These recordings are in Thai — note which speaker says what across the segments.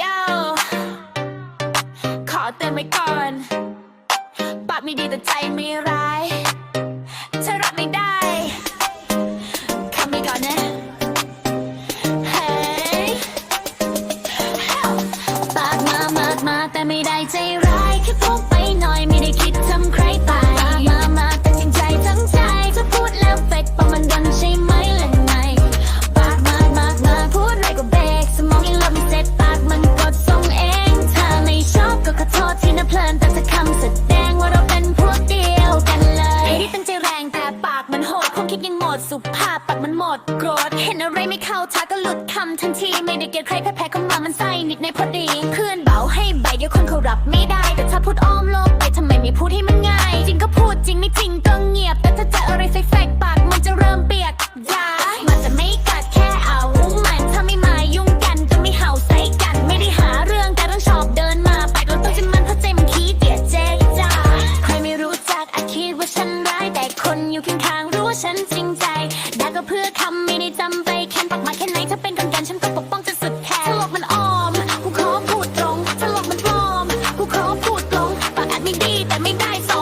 Speaker 1: ยาวขอเตือนไว้ก่อนปากไม่ดีแต่ใจไม่ร้ายเธอรับไม่ได้คำไปก่อนนะเฮ้ยปากมามากมาแต่ไม่ได้ใจร้ายแค่พูด เพลินแต่จะคำแสดงว่าเราเป็นพวกเดียวกันเลยไม่ได้ตั้งใจแรงแต่ปากมันโหดความคิดยังหมดสุภาพปากมันหมดโกรธเห็นอะไรไม่เข้าทักก็หลุดคำทันทีไม่ได้เกลียดใครแพ้แพ้เข้ามามันใส่นิดในพอดี เพื่อนเบาให้ใบเดียวคนเขารับไม่ได้ แต่ถ้าพูดอ้อมโลกไปทำไมไม่พูดให้มันง่าย จริงก็พูดจริงไม่จริงก็ อยู่ข้างๆรู้ว่าฉันจริงใจด่าก็เพื่อคำไม่ได้จำไปแค้นปากมาแค่ไหนถ้าเป็นคนกันฉันก็ปกป้องจะสุดแขนถ้าโลกมันอ้อม กูขอพูดตรงถ้าโลกมันปลอม กูขอพูดตรงปากอาจไม่ดีแต่ไม่ได้สอง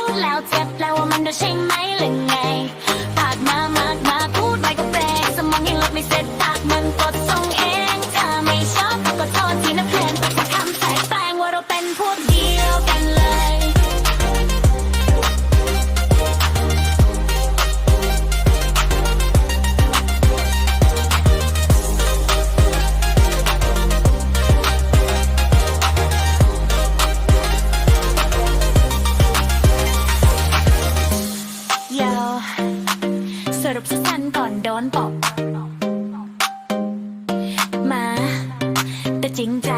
Speaker 1: shake my leg. ระดบสั้นก่อนโดนปอบมา แต่จริงใจ